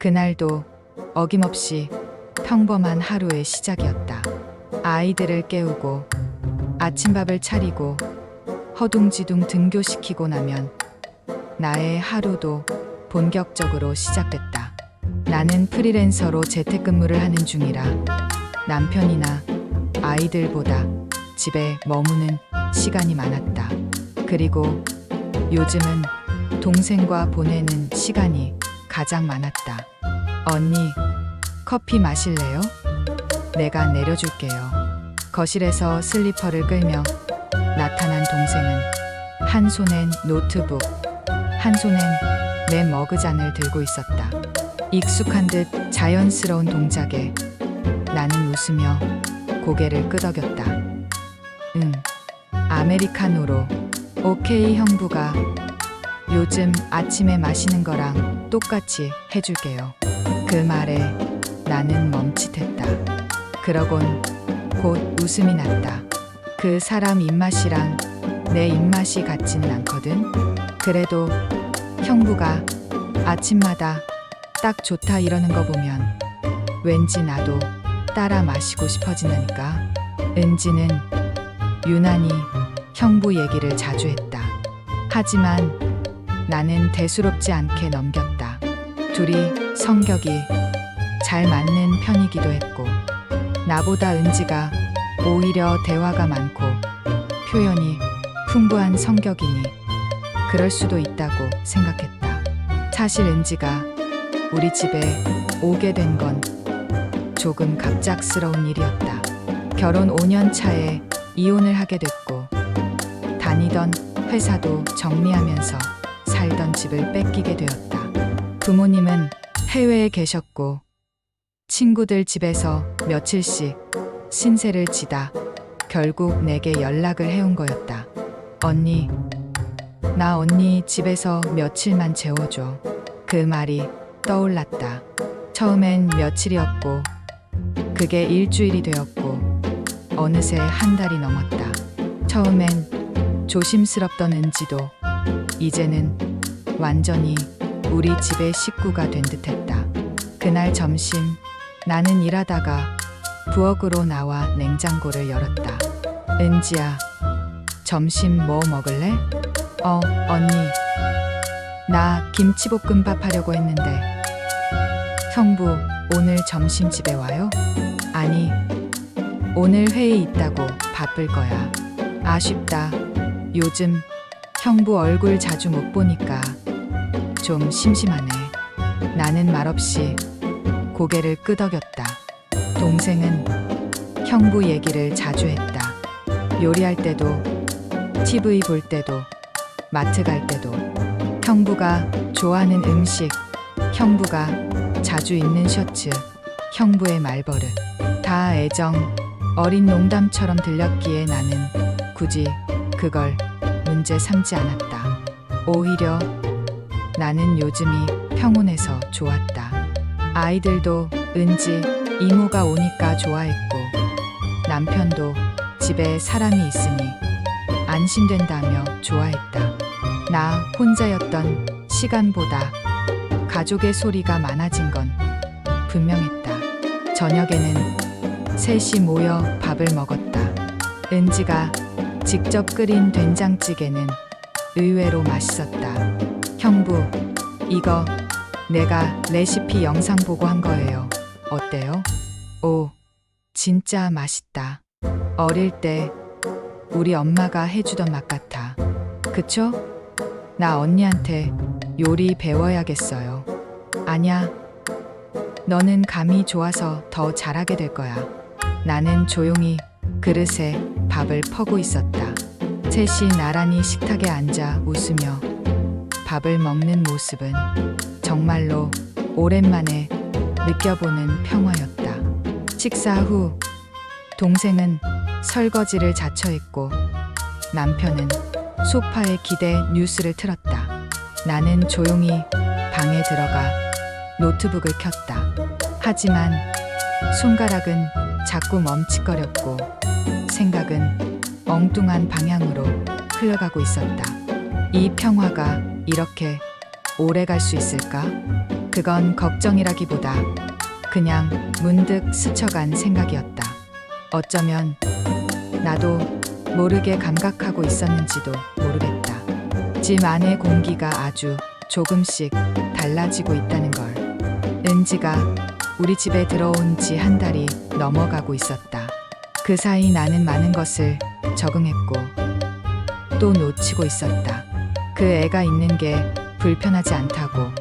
그날도 어김없이 평범한 하루의 시작이었다. 아이들을 깨우고 아침밥을 차리고 허둥지둥 등교시키고 나면 나의 하루도 본격적으로 시작됐다. 나는 프리랜서로 재택근무를 하는 중이라 남편이나 아이들보다 집에 머무는 시간이 많았다. 그리고 요즘은 동생과 보내는 시간이 가장 많았다. 언니, 커피 마실래요? 내가 내려줄게요. 거실에서 슬리퍼를 끌며 나타난 동생은 한 손엔 노트북, 한 손엔 내 머그잔을 들고 있었다. 익숙한 듯 자연스러운 동작에 나는 웃으며 고개를 끄덕였다. 응, 아메리카노로. 오케이 형부가 요즘 아침에 마시는 거랑 똑같이 해줄게요. 그 말에 나는 멈칫했다. 그러곤 곧 웃음이 났다. 그 사람 입맛이랑 내 입맛이 같지는 않거든. 그래도 형부가 아침마다 딱 좋다 이러는 거 보면 왠지 나도 따라 마시고 싶어진다니까. 은지는 유난히 형부 얘기를 자주 했다. 하지만 나는 대수롭지 않게 넘겼다. 둘이 성격이 잘 맞는 편이기도 했고, 나보다 은지가 오히려 대화가 많고 표현이 풍부한 성격이니 그럴 수도 있다고 생각했다. 사실 은지가 우리 집에 오게 된 건 조금 갑작스러운 일이었다. 결혼 5년 차에 이혼을 하게 됐고, 다니던 회사도 정리하면서 살던 집을 뺏기게 되었다. 부모님은 해외에 계셨고 친구들 집에서 며칠씩 신세를 지다 결국 내게 연락을 해온 거였다. 언니, 나 언니 집에서 며칠만 재워줘. 그 말이 떠올랐다. 처음엔 며칠이었고 그게 일주일이 되었고 어느새 한 달이 넘었다. 처음엔 조심스럽던 은지도 이제는 완전히 우리 집의 식구가 된 듯했다. 그날 점심 나는 일하다가 부엌으로 나와 냉장고를 열었다. 은지야, 점심 뭐 먹을래? 어, 언니. 나 김치볶음밥 하려고 했는데. 형부, 오늘 점심 집에 와요? 아니, 오늘 회의 있다고 바쁠 거야. 아쉽다. 요즘 형부 얼굴 자주 못 보니까 좀 심심하네. 나는 말없이 고개를 끄덕였다. 동생은 형부 얘기를 자주 했다. 요리할 때도, TV 볼 때도, 마트 갈 때도, 형부가 좋아하는 음식, 형부가 자주 입는 셔츠, 형부의 말버릇, 다 애정, 어린 농담처럼 들렸기에 나는 굳이 그걸 문제 삼지 않았다. 오히려 나는 요즘이 평온해서 좋았다. 아이들도 은지, 이모가 오니까 좋아했고, 남편도 집에 사람이 있으니 안심된다며 좋아했다. 나 혼자였던 시간보다 가족의 소리가 많아진 건 분명했다. 저녁에는 셋이 모여 밥을 먹었다. 은지가 직접 끓인 된장찌개는 의외로 맛있었다. 형부, 이거 내가 레시피 영상 보고 한 거예요. 어때요? 오, 진짜 맛있다. 어릴 때 우리 엄마가 해주던 맛 같아. 그쵸? 나 언니한테 요리 배워야겠어요. 아냐, 너는 감이 좋아서 더 잘하게 될 거야. 나는 조용히 그릇에 밥을 퍼고 있었다. 셋이 나란히 식탁에 앉아 웃으며 밥을 먹는 모습은 정말로 오랜만에 느껴보는 평화였다. 식사 후 동생은 설거지를 자처했고 남편은 소파에 기대 뉴스를 틀었다. 나는 조용히 방에 들어가 노트북을 켰다. 하지만 손가락은 자꾸 멈칫거렸고 생각은 엉뚱한 방향으로 흘러가고 있었다. 이 평화가 이렇게 오래 갈 수 있을까? 그건 걱정이라기보다 그냥 문득 스쳐간 생각이었다. 어쩌면 나도 모르게 감각하고 있었는지도 모르겠다. 집 안의 공기가 아주 조금씩 달라지고 있다는 걸. 은지가 우리 집에 들어온 지 한 달이 넘어가고 있었다. 그 사이 나는 많은 것을 적응했고 또 놓치고 있었다. 그 애가 있는 게 불편하지 않다고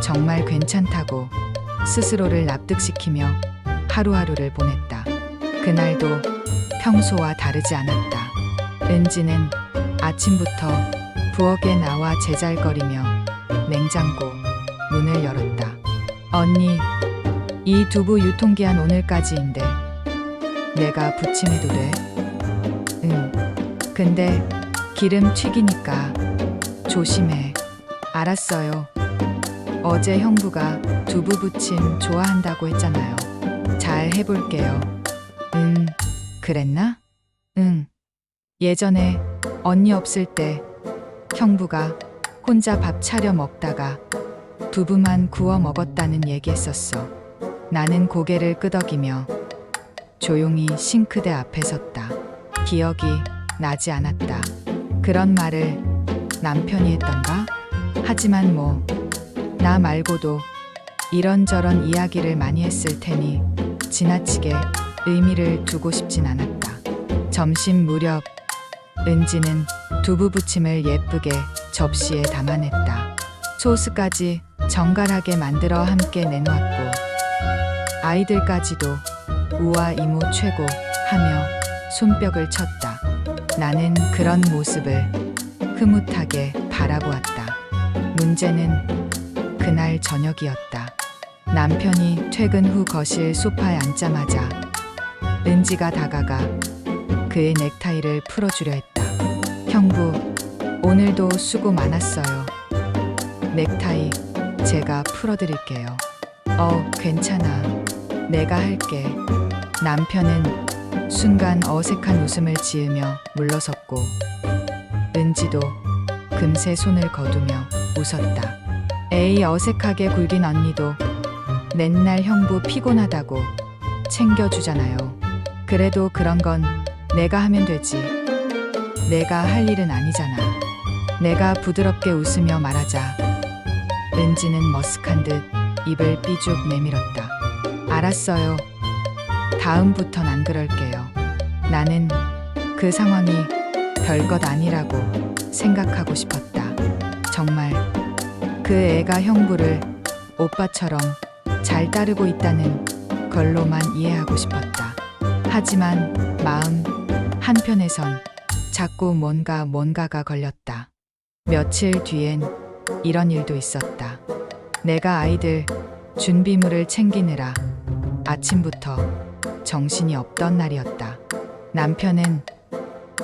정말 괜찮다고 스스로를 납득시키며 하루하루를 보냈다. 그날도 평소와 다르지 않았다. 은지는 아침부터 부엌에 나와 제잘거리며 냉장고 문을 열었다. 언니, 이 두부 유통기한 오늘까지인데 내가 부침해도 돼? 응. 근데 기름 튀기니까 조심해. 알았어요. 어제 형부가 두부 부침 좋아한다고 했잖아요. 잘 해볼게요. 응, 그랬나? 응. 예전에 언니 없을 때 형부가 혼자 밥 차려 먹다가 두부만 구워 먹었다는 얘기했었어. 나는 고개를 끄덕이며 조용히 싱크대 앞에 섰다. 기억이 나지 않았다. 그런 말을 남편이 했던가? 하지만 뭐, 나 말고도 이런저런 이야기를 많이 했을 테니 지나치게 의미를 두고 싶진 않았다. 점심 무렵, 은지는 두부 부침을 예쁘게 접시에 담아냈다. 소스까지 정갈하게 만들어 함께 내놓았고, 아이들까지도 우와 이모 최고 하며 손뼉을 쳤다. 나는 그런 모습을 흐뭇하게 바라보았다. 문제는 그날 저녁이었다. 남편이 퇴근 후 거실 소파에 앉자마자 은지가 다가가 그의 넥타이를 풀어주려 했다. 형부, 오늘도 수고 많았어요. 넥타이 제가 풀어드릴게요. 어, 괜찮아. 내가 할게. 남편은 순간 어색한 웃음을 지으며 물러섰고 은지도 금세 손을 거두며 웃었다. 에이 어색하게 굴긴 언니도 맨날 형부 피곤하다고 챙겨주잖아요. 그래도 그런 건 내가 하면 되지. 내가 할 일은 아니잖아. 내가 부드럽게 웃으며 말하자. 은지는 머쓱한 듯 입을 삐죽 내밀었다. 알았어요. 다음부턴 안 그럴게요. 나는 그 상황이 별것 아니라고 생각하고 싶었다. 정말 그 애가 형부를 오빠처럼 잘 따르고 있다는 걸로만 이해하고 싶었다. 하지만 마음 한편에선 자꾸 뭔가 뭔가가 걸렸다. 며칠 뒤엔 이런 일도 있었다. 내가 아이들 준비물을 챙기느라 아침부터 정신이 없던 날이었다. 남편은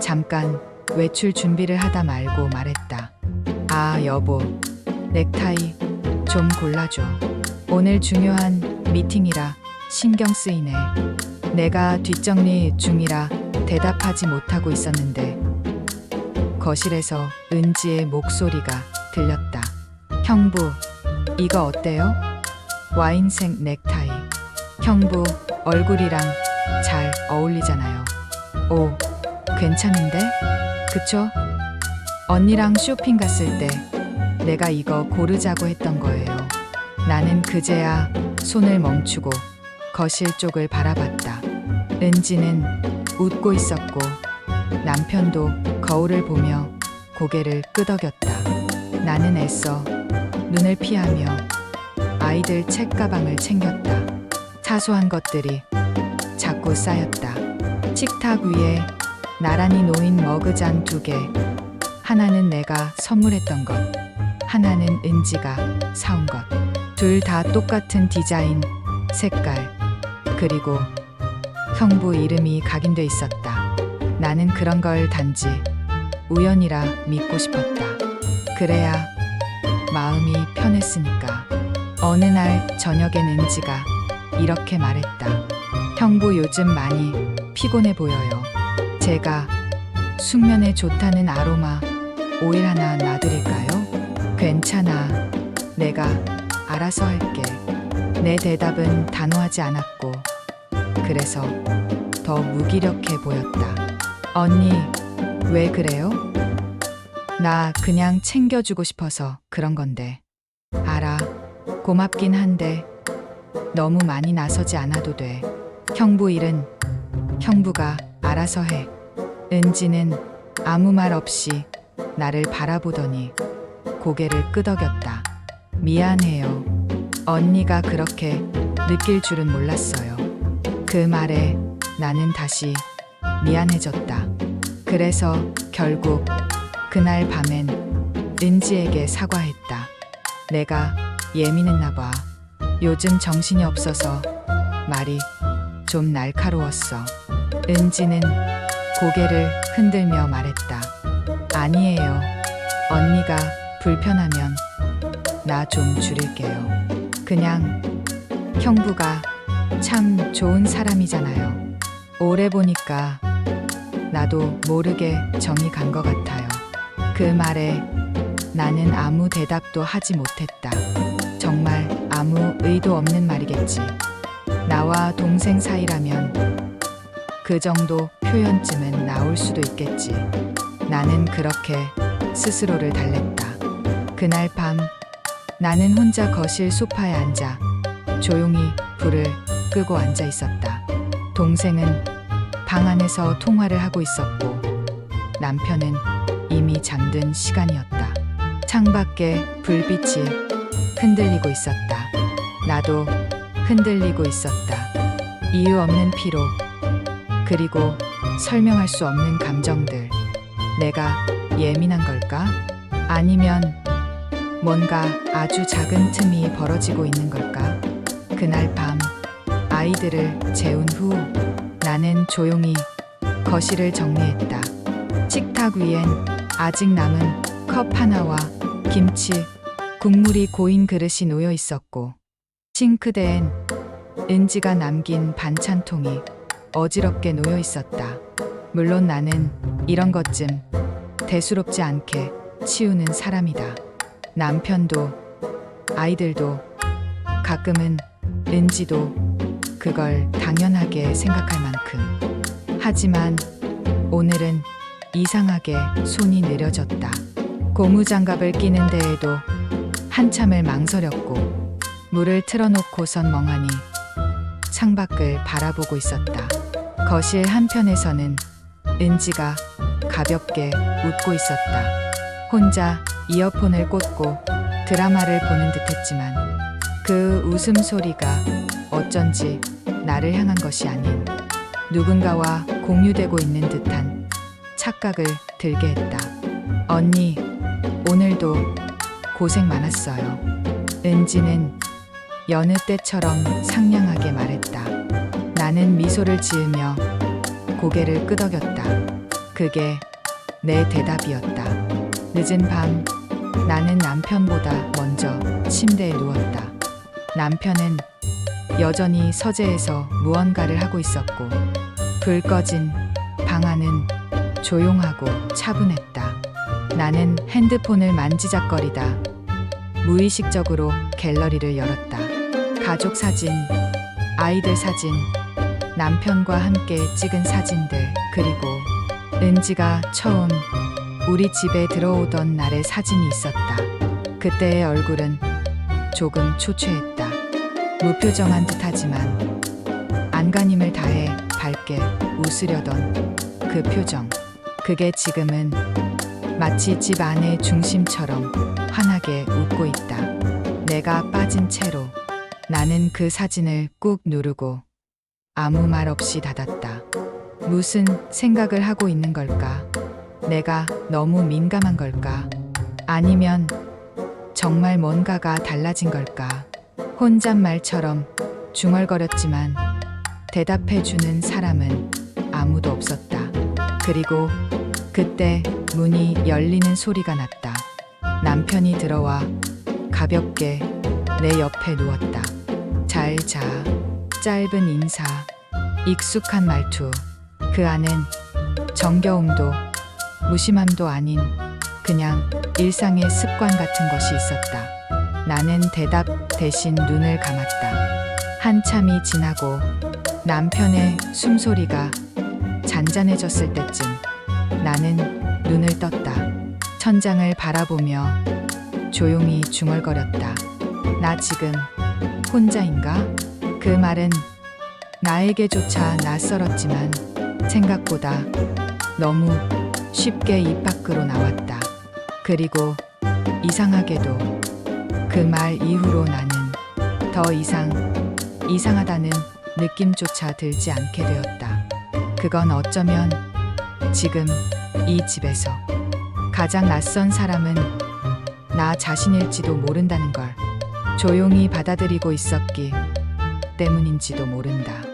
잠깐 외출 준비를 하다 말고 말했다. 아, 여보, 넥타이 좀 골라줘. 오늘 중요한 미팅이라 신경 쓰이네. 내가 뒷정리 중이라 대답하지 못하고 있었는데 거실에서 은지의 목소리가 들렸다. 형부, 이거 어때요? 와인색 넥타이. 형부 얼굴이랑 잘 어울리잖아요. 오, 괜찮은데? 그쵸? 언니랑 쇼핑 갔을 때 내가 이거 고르자고 했던 거예요. 나는 그제야 손을 멈추고 거실 쪽을 바라봤다. 은지는 웃고 있었고 남편도 거울을 보며 고개를 끄덕였다. 나는 애써 눈을 피하며 아이들 책가방을 챙겼다. 사소한 것들이 자꾸 쌓였다. 식탁 위에 나란히 놓인 머그잔 두 개. 하나는 내가 선물했던 것, 하나는 은지가 사온 것. 둘 다 똑같은 디자인, 색깔, 그리고 형부 이름이 각인돼 있었다. 나는 그런 걸 단지 우연이라 믿고 싶었다. 그래야 마음이 편했으니까. 어느 날 저녁엔 은지가 이렇게 말했다. 형부 요즘 많이 피곤해 보여요. 제가 숙면에 좋다는 아로마 오일 하나 놔드릴까요? 괜찮아. 내가 알아서 할게. 내 대답은 단호하지 않았고, 그래서 더 무기력해 보였다. 언니, 왜 그래요? 나 그냥 챙겨주고 싶어서 그런 건데. 알아. 고맙긴 한데, 너무 많이 나서지 않아도 돼. 형부 일은 형부가 알아서 해. 은지는 아무 말 없이 나를 바라보더니 고개를 끄덕였다. 미안해요. 언니가 그렇게 느낄 줄은 몰랐어요. 그 말에 나는 다시 미안해졌다. 그래서 결국 그날 밤엔 은지에게 사과했다. 내가 예민했나 봐. 요즘 정신이 없어서 말이 좀 날카로웠어. 은지는 고개를 흔들며 말했다. 아니에요. 언니가 불편하면 나 좀 줄일게요. 그냥 형부가 참 좋은 사람이잖아요. 오래 보니까 나도 모르게 정이 간 것 같아요. 그 말에 나는 아무 대답도 하지 못했다. 정말 아무 의도 없는 말이겠지. 나와 동생 사이라면 그 정도 표현쯤은 나올 수도 있겠지. 나는 그렇게 스스로를 달랬다. 그날 밤 나는 혼자 거실 소파에 앉아 조용히 불을 끄고 앉아 있었다. 동생은 방 안에서 통화를 하고 있었고 남편은 이미 잠든 시간이었다. 창밖에 불빛이 흔들리고 있었다. 나도 흔들리고 있었다. 이유 없는 피로, 그리고 설명할 수 없는 감정들. 내가 예민한 걸까? 아니면 뭔가 아주 작은 틈이 벌어지고 있는 걸까? 그날 밤 아이들을 재운 후 나는 조용히 거실을 정리했다. 식탁 위엔 아직 남은 컵 하나와 김치, 국물이 고인 그릇이 놓여 있었고 싱크대엔 은지가 남긴 반찬통이 어지럽게 놓여 있었다. 물론 나는 이런 것쯤 대수롭지 않게 치우는 사람이다. 남편도 아이들도 가끔은 은지도 그걸 당연하게 생각할 만큼. 하지만 오늘은 이상하게 손이 느려졌다. 고무장갑을 끼는 데에도 한참을 망설였고 물을 틀어놓고선 멍하니 창밖을 바라보고 있었다. 거실 한편에서는 은지가 가볍게 웃고 있었다. 혼자 이어폰을 꽂고 드라마를 보는 듯 했지만 그 웃음소리가 어쩐지 나를 향한 것이 아닌 누군가와 공유되고 있는 듯한 착각을 들게 했다. 언니, 오늘도 고생 많았어요. 은지는 여느 때처럼 상냥하게 말했다. 나는 미소를 지으며 고개를 끄덕였다. 그게 내 대답이었다. 늦은 밤 나는 남편보다 먼저 침대에 누웠다. 남편은 여전히 서재에서 무언가를 하고 있었고 불 꺼진 방 안은 조용하고 차분했다. 나는 핸드폰을 만지작거리다 무의식적으로 갤러리를 열었다. 가족 사진, 아이들 사진, 남편과 함께 찍은 사진들, 그리고 은지가 처음 우리 집에 들어오던 날의 사진이 있었다. 그때의 얼굴은 조금 초췌했다. 무표정한 듯 하지만 안간힘을 다해 밝게 웃으려던 그 표정. 그게 지금은 마치 집 안의 중심처럼 환하게 웃고 있다. 내가 빠진 채로 나는 그 사진을 꾹 누르고 아무 말 없이 닫았다. 무슨 생각을 하고 있는 걸까? 내가 너무 민감한 걸까? 아니면 정말 뭔가가 달라진 걸까? 혼잣말처럼 중얼거렸지만 대답해주는 사람은 아무도 없었다. 그리고 그때 문이 열리는 소리가 났다. 남편이 들어와 가볍게 내 옆에 누웠다. 잘 자. 짧은 인사. 익숙한 말투. 그 안엔 정겨움도 무심함도 아닌 그냥 일상의 습관 같은 것이 있었다. 나는 대답 대신 눈을 감았다. 한참이 지나고 남편의 숨소리가 잔잔해졌을 때쯤 나는 눈을 떴다. 천장을 바라보며 조용히 중얼거렸다. 나 지금 혼자인가? 그 말은 나에게조차 낯설었지만 생각보다 너무 쉽게 입 밖으로 나왔다. 그리고 이상하게도 그 말 이후로 나는 더 이상 이상하다는 느낌조차 들지 않게 되었다. 그건 어쩌면 지금 이 집에서 가장 낯선 사람은 나 자신일지도 모른다는 걸 조용히 받아들이고 있었기 때문인지도 모른다.